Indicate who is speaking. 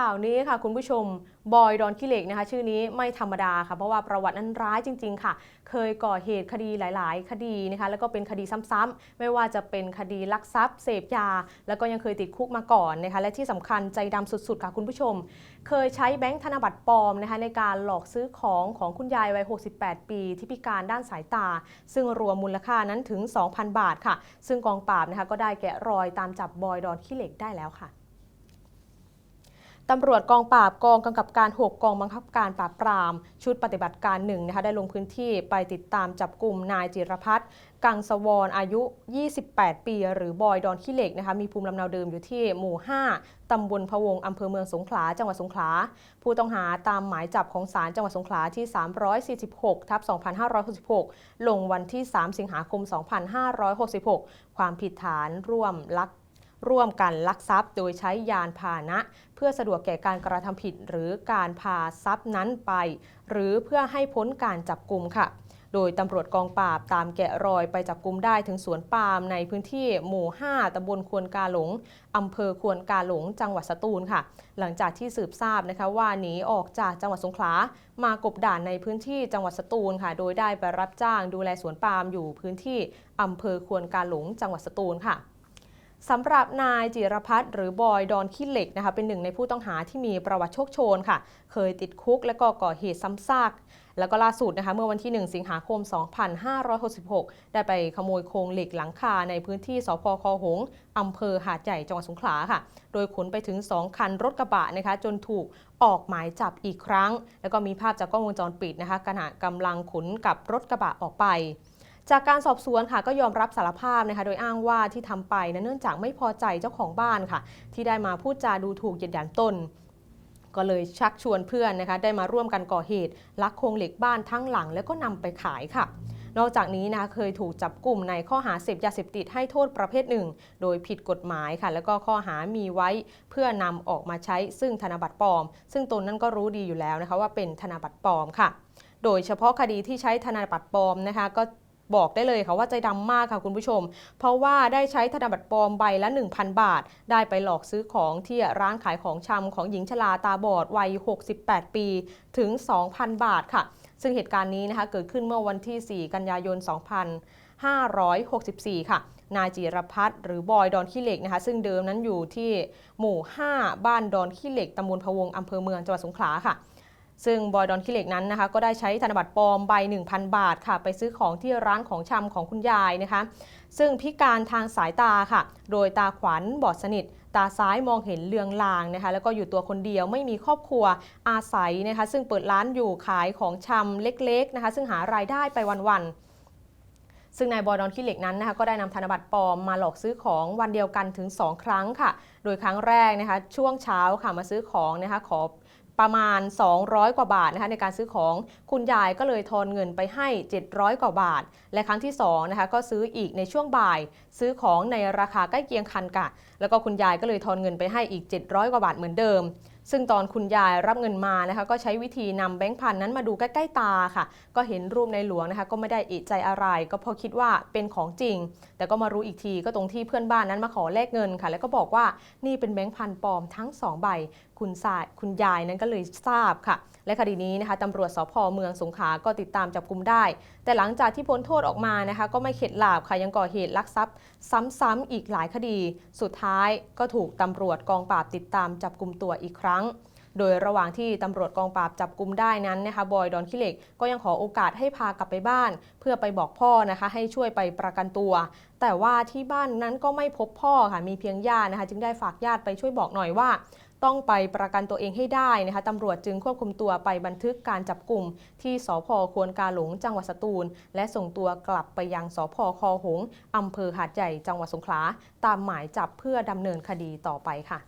Speaker 1: ข่าวนี้ค่ะคุณผู้ชมบอยดอนขี้เหล็กนะคะ ชื่อนี้ไม่ธรรมดาค่ะ เพราะว่าประวัตินั้นร้ายจริง ๆ ค่ะ เคยก่อเหตุคดีหลาย ๆ คดีนะคะ แล้วก็เป็นคดีซ้ำๆไม่ว่าจะเป็นคดีลักทรัพย์ เสพยา แล้วก็ยังเคยติดคุกมาก่อนนะคะ และที่สำคัญใจดำสุด ๆ ค่ะคุณผู้ชม เคยใช้แบงค์ธนบัตรปลอมนะคะในการหลอกซื้อของของคุณยายวัย 68 ปี ที่พิการด้านสายตา ซึ่งรวมมูลค่านั้นถึง 2,000 บาทค่ะ ซึ่งกองปราบนะคะก็ได้แกะรอยตามจับบอยดอนขี้เหล็กได้แล้วค่ะ ตำรวจกองปราบกองกำกับการ 6 กองบังคับการปราบปราม ชุดปฏิบัติการหนึ่งนะคะได้ลงพื้นที่ไปติดตามจับกลุ่มนายจิรพัฒน์กังสวรอายุ 28 ปี หรือบอยดอนขี้เหล็กนะคะมีภูมิลำเนาเดิมอยู่ที่หมู่ 5 ตำบลพะวงอำเภอเมืองสงขลา จังหวัดสงขลา ผู้ต้องหาตามหมายจับของศาลจังหวัดสงขลาที่ 346 ทับ 2566 ลงวันที่ 3 สิงหาคม 2566 ความผิดฐานร่วมลัก ร่วมกันลักทรัพย์โดยใช้ยานพาหนะ เพื่อสะดวกแก่การกระทำผิดหรือการพาทรัพย์นั้นไป หรือเพื่อให้พ้นการจับกลุ่มค่ะโดยตำรวจกองปราบตามแกะรอยไปจับกลุ่มได้ถึงสวนปาล์มในพื้นที่หมู่ 5ตำบลควนกาหลงอำเภอควนกาหลง จังหวัดสตูลค่ะ หลังจากที่สืบทราบนะคะว่าหนีออกจากจังหวัดสงขลามากบด่านในพื้นที่จังหวัดสตูลค่ะ โดยได้ไปรับจ้างดูแลสวนปาล์มอยู่พื้นที่อำเภอควนกาหลง จังหวัดสตูลค่ะ สำหรับนายจิรพัฒน์หรือบอยดอนขี้เหล็กนะคะเป็นหนึ่งในผู้ต้องหาที่มีประวัติโชคโชนค่ะ เคยติดคุกและก็ก่อเหตุซ้ำซาก แล้วก็ล่าสุดนะคะเมื่อวันที่ 1 สิงหาคม 2566 ได้ไปขโมยโครงเหล็กหลังคาในพื้นที่สพคอหงส์อำเภอหาดใหญ่จังหวัดสงขลาค่ะ โดยขนไปถึง 2 คันรถกระบะนะคะจนถูกออกหมายจับอีกครั้ง แล้วก็มีภาพจากกล้องวงจรปิดนะคะขณะกำลังขนกับรถกระบะออกไป จากการสอบสวนค่ะก็ยอมรับสารภาพนะคะ โดยอ้างว่าที่ทำไปนะเนื่องจากไม่พอใจเจ้าของบ้านค่ะ ที่ได้มาพูดจาดูถูกเหยียดหยามตนก็เลยชักชวนเพื่อนนะคะได้มาร่วมกันก่อเหตุลักโครงเหล็กบ้านทั้งหลัง แล้วก็นำไปขายค่ะ นอกจากนี้นะคะเคยถูกจับกลุ่มในข้อหาเสพยาเสพติดให้โทษประเภทหนึ่ง โดยผิดกฎหมายค่ะ แล้วก็ข้อหามีไว้เพื่อนำออกมาใช้ซึ่งธนบัตรปลอม ซึ่งตนนั้นก็รู้ดีอยู่แล้วนะคะว่าเป็นธนบัตรปลอมค่ะ โดยเฉพาะคดีที่ใช้ธนบัตรปลอมนะคะก็ บอกได้เลยค่ะว่าใจดำมากค่ะคุณผู้ชม เพราะว่าได้ใช้ธนบัตรปลอมใบละ 1,000 บาท ได้ไปหลอกซื้อของที่ร้านขายของชำของหญิงชราตาบอดวัย 68 ปีถึง 2,000 บาทค่ะ ซึ่งเหตุการณ์นี้นะคะเกิดขึ้นเมื่อวันที่ 4 กันยายน 2564 ค่ะนายจิรพัฒน์หรือบอยดอนขี้เหล็กนะคะ ซึ่งเดิมนั้นอยู่ที่หมู่ 5 บ้านดอนขี้เหล็กตำบลพะวงอำเภอเมืองจังหวัดสงขลาค่ะ ซึ่งบอยดอนขี้เหล็กนั้นนะคะก็ได้ใช้ธนบัตรปลอมใบ 1,000 บาทค่ะ ไปซื้อของที่ร้านของชำของคุณยายนะคะ ซึ่งพิการทางสายตาค่ะ โดยตาขวานบอดสนิท ตาซ้ายมองเห็นเลืองลางนะคะ แล้วก็อยู่ตัวคนเดียวไม่มีครอบครัวอาศัยนะคะ ซึ่งเปิดร้านอยู่ขายของชำเล็กๆนะคะ ซึ่งหารายได้ไปวันๆซึ่งนายบอยดอนขี้เหล็กนั้นนะคะก็ได้นำธนบัตรปลอมมาหลอกซื้อของวันเดียวกันถึง 2 ครั้งค่ะ โดยครั้งแรกนะคะช่วงเช้าค่ะมาซื้อของนะคะขอ ประมาณ 200 กว่าบาทนะคะในการซื้อของคุณยายก็เลยทอนเงินไปให้ 700 กว่าบาท และครั้งที่2นะคะก็ซื้ออีกในช่วงบ่าย ซื้อของในราคาใกล้เคียงคันกะแล้วก็คุณยายก็เลยทอนเงินไปให้อีก 700 กว่าบาทเหมือนเดิม ซึ่งตอนคุณยายรับเงินมานะคะก็ใช้วิธีนำแบงค์พันนั้นมาดูใกล้ๆตาค่ะ ก็เห็นรูปในหลวงนะคะก็ไม่ได้เอะใจอะไร ก็พราะคิดว่าเป็นของจริง แต่ก็มารู้อีกทีก็ตรงที่เพื่อนบ้านนั้นมาขอแลกเงินค่ะ แล้วก็บอกว่านี่เป็นแบงค์พันปลอมทั้งสองใบ คุณสายคุณยายนั้นก็เลยทราบค่ะ และคดีนี้นะคะตำรวจสพเมืองสงขลาก็ติดตามจับกลุมได้ แต่หลังจากที่พ้นโทษออกมานะคะ ก็ไม่เข็ดหลาบค่ะยังก่อเหตุลักทรัพย์ ซ้ำๆอีกหลายคดี สุดท้ายก็ถูกตำรวจกองปราบติดตามจับกลุมตัวอีกครั้งโดยระหว่างที่ตำรวจกองปราบจับกลุมได้นั้นนะคะบอยดอนขี้เหล็กก็ยังขอโอกาสให้พากลับไปบ้าน เพื่อไปบอกพ่อนะคะให้ช่วยไปประกันตัว แต่ว่าที่บ้านนั้นก็ไม่พบพ่อค่ะมีเพียงญาตินะคะ จึงได้ฝากญาติไปช่วยบอกหน่อยว่าต้องไปประกันตัวเองให้ได้นะคะตำรวจจึงควบคุมตัวไปบันทึกการจับกลุ่ม ที่สพควนกาหลงจังหวัดสตูล และส่งตัวกลับไปยังสพคอหงส์อำเภอหาดใหญ่จังหวัดสงขลาตามหมายจับเพื่อดำเนินคดีต่อไปค่ะ